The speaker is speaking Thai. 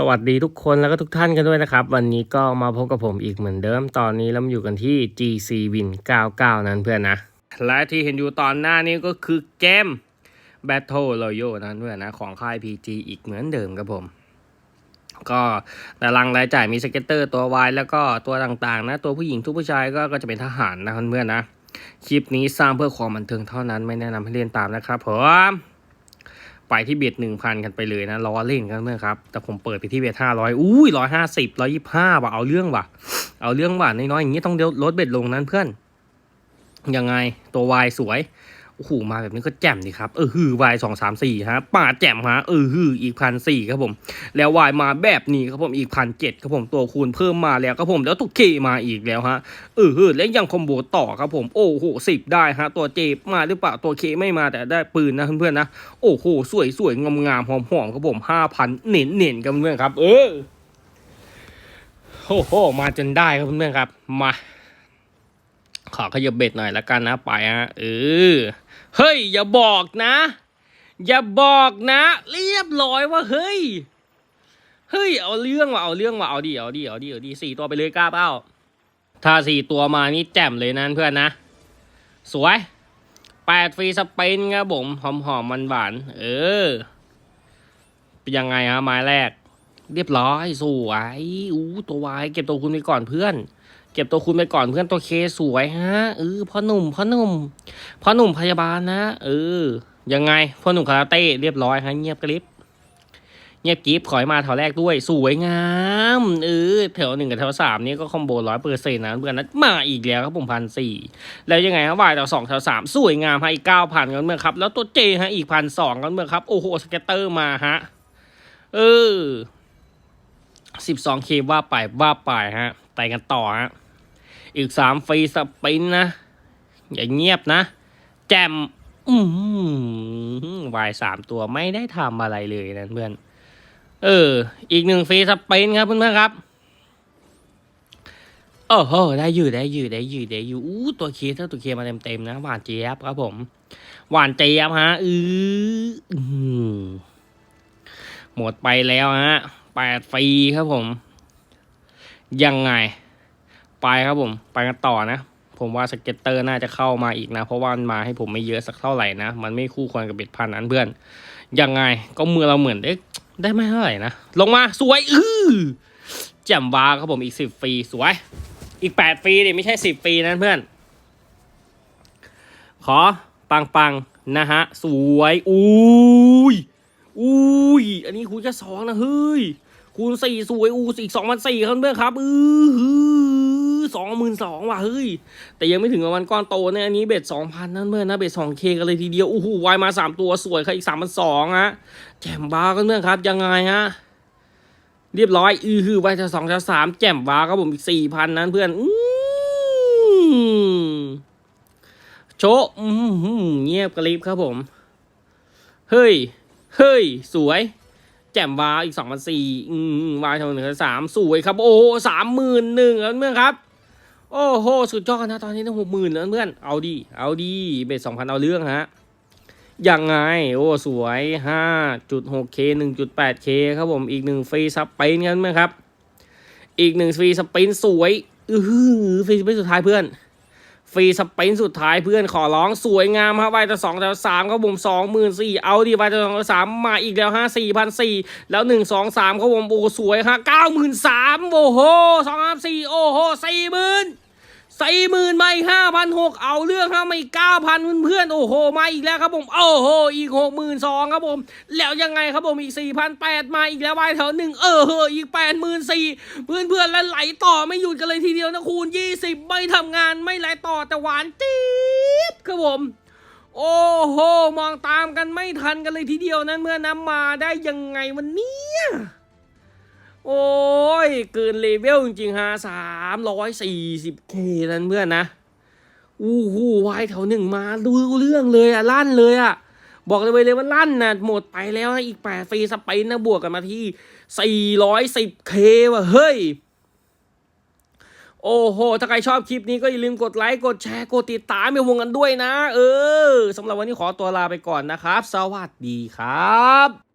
สวัสดีทุกคนแล้วก็ทุกท่านกันด้วยนะครับ วันนี้ก็มาพบกับผมอีกเหมือนเดิม ตอนนี้เราอยู่กันที่ GC Win 99 นั้นเพื่อนนะ และที่เห็นอยู่ตอนหน้านี้ก็คือเกม Battle Royale นั้นเพื่อนนะของค่าย PG อีกเหมือนเดิมครับผม ก็ตารางรายจ่ายมีสเก็ตเตอร์ตัววายแล้วก็ตัวต่างๆ นะ ตัวผู้หญิงทุกผู้ชายก็ก็จะเป็นทหารนะเพื่อนๆนะ คลิปนี้สร้างเพื่อความบันเทิงเท่านั้นไม่แนะนำให้เล่นตามนะครับผม ไปที่เบียดหนึ่งพันกันไปเลยนะล้อเล่นกันเพื่อนครับ แต่ผมเปิดไปที่เบียดห้าร้อยอุ้ยร้อยห้าสิบร้อยยี่ห้าว่ะเอาเรื่องว่ะ เอาเรื่องว่ะน้อยๆอย่างนี้ต้องลดเบ็ดลงนั้นเพื่อนยังไงตัววายสวย โอ้โหมาแบบนี้ก็แจ่มดีครับเออฮือวายสองสามสี่ฮะป่าแจ่มฮะเออฮืออีกพันสี่ครับผม แล้ววายมาแบบนี้ครับผมอีกพันเจ็ดครับผมตัวคูณเพิ่มมาแล้วครับผมแล้วตัวเคมาอีกแล้วฮะเออเออแล้วยังคอมโบต่อครับผมโอ้โหสิบได้ฮะตัวเจมาหรือเปล่าตัวเคไม่มาแต่ได้ปืนนะเพื่อนๆนะโอ้โหสวยสวยงามงามหอมหอมครับผมห้าพันเน่นเน่นๆครับเพื่อนๆครับ เออโอ้โหมาจนได้ครับเพื่อนๆครับมา ขอขยับเบ็ดหน่อยละกันนะไปฮะเออเฮ้ย อย่าบอกนะ อย่าบอกนะ เรียบร้อยว่าเฮ้ยเฮ้ยเอาเรื่องว่ะเอาเรื่องว่ะเอาดิเอาดิเอาดิเอาดิสี่ตัวไปเลยกล้าเปล่าถ้าสี่ตัวมานี่แจ่มเลยนะเพื่อนนะ สวยแปดฟรีสเปนครับผมหอมหอมมันหวานเออ เป็นยังไงฮะไม้แรก เรียบร้อยสวยอู้ตัววายเก็บตัวคุณไปก่อนเพื่อน เก็บตัวคุณไปก่อนเพื่อนตัวเคสวยฮะเออพ่อหนุ่มพ่อหนุ่มพ่อหนุ่มพยาบาลนะเออยังไงพ่อหนุ่มคาราเต้เรียบร้อยฮะเงียบกริบเงียบกริบขอยมาแถวแรกด้วย สวยงามเออแถวหนึ่งกับแถวสามนี่ก็คอมโบร้อยเปอร์เซ็นต์นะเพื่อนนะมาอีกแล้วครับผมพันสี่แล้วยังไงครับวายแถวสองแถวสามสวยงามฮะอีกเก้าพันกันเมื่อครับ แล้วตัวเจฮะอีกพันสองกันเมื่อครับ โอ้โหสเก็ตเตอร์มาฮะเออสิบสองเคว่าไปว่าไปฮะ ไปกันต่อฮะอีกสามฟรีสปินนะ อย่าเงียบนะ แจมอืมวายสามตัวไม่ได้ทำอะไรเลยนะเพื่อน เออ อีกหนึ่งฟรีสเปนครับเพื่อนๆครับโอ้โหได้อยู่ ได้อยู่ ได้อยู่ ได้อยู่อู้ตัวเคถ้าตัวเคมาเต็มๆนะ หวานเจี๊ยบครับผม หวานเจี๊ยบฮะอืออหมดไปแล้วฮะแปดฟรีครับผม ยังไง ไปครับผม ไปกันต่อนะ ผมว่าสเก็ตเตอร์น่าจะเข้ามาอีกนะ เพราะว่ามันมาให้ผมไม่เยอะสักเท่าไหร่นะ มันไม่คู่ควรกับเบ็ดพันนั้นเพื่อน ยังไง ก็มือเราเหมือนได้ได้ไม่เท่าไหร่นะ ลงมาสวย อือแจ่มวาครับผมอีกสิบฟรีสวย อีกแปดฟรีดิไม่ใช่สิบฟรีนะเพื่อน ขอปังปังนะฮะ สวย อุ้ยอุ้ย อันนี้คูณแค่สองนะเฮ้ย คูณสี่สวยอูอีกสองพันสี่ครับเพื่อนครับ อือหือสองหมื่นสองว่ะเฮ้ย แต่ยังไม่ถึงกับวันก้อนโตเนี่ยอันนี้เบ็ดสองพันนั่นเพื่อนนะเบ็ดสองเคกันเลยทีเดียวโอ้โหวายมาสามตัวสวยครับอีกสามพันสองฮะแจ่มบ้ากันเพื่อนครับยังไงฮะเรียบร้อยอือฮือไว้จะสองจะสามแจ่มบ้าครับผมอีกสี่พันนั้นเพื่อนอืมโชอืมเงียบกระลิบครับผม เฮ้ย เฮ้ย สวย แจ่มวาอีกสองพันสี่อืมวายทางหนึ่งสามสวยครับ โอ้โหสามหมื่นหนึ่งแล้วเพื่อนครับ โอ้โห สุดยอดนะตอนนี้ตั้งหกหมื่นแล้วเพื่อนเอาดี เอาดีเบ็ดสองพันเอาเรื่องฮะยังไง โอ้ สวยห้าจุดหกเคหนึ่งจุดแปดเคครับผม อีกหนึ่งฟรีสเปนกันไหมครับ อีกหนึ่งฟรีสเปนสวย อืออฟรีสเปนสุดท้ายเพื่อน ฟรีสเปนสุดท้ายเพื่อนขอร้องสวยงามครับไวแต่สองแต่สามเขาบ่มสองหมื่นสี่เอาดีไวแต่สองแต่สามมาอีกแล้วห้าสี่พันสี่แล้วหนึ่งสองสามเขาบ่มโอ้สวยฮะเก้าหมื่นสามโอ้โหสองสามสี่โอ้โหสี่หมื่น สี่หมื่นมาอีกห้าพันหกเอาเรื่องครับมาอีกเก้าพันเพื่อนๆโอ้โหมาอีกแล้วครับผมโอ้โหอีกหกหมื่นสองครับผม แล้วยังไงครับผมอีกสี่พันแปดมาอีกแล้ววายแถวหนึ่งเออเฮออีกแปดหมื่นสี่เพื่อนเพื่อนแล้วไหลต่อไม่หยุดกันเลยทีเดียวนะคูณยี่สิบไม่ทำงานไม่ไหลต่อแต่หวานจี๊ดครับผมโอ้โห มองตามกันไม่ทันกันเลยทีเดียวนั้นเมื่อนำมาได้ยังไงวันนี้โอ้ย เกินเลเวลจริงๆฮะสามร้อยสี่สิบเคนั้นเพื่อนนะอู้หูวายแถวหนึ่งมาดูเรื่องเลยอะลั่นเลยอะบอกเลยเลยว่าลั่นนะหมดไปแล้วนะอีกแปดฟรีสเปนนะบวกกันมาที่สี่ร้อยสิบเคว่ะเฮ้ยโอ้โห ถ้าใครชอบคลิปนี้ก็อย่าลืมกดไลค์ กดแชร์ กดติดตามไปวงกันด้วยนะ เออ สำหรับวันนี้ขอตัวลาไปก่อนนะครับ สวัสดีครับ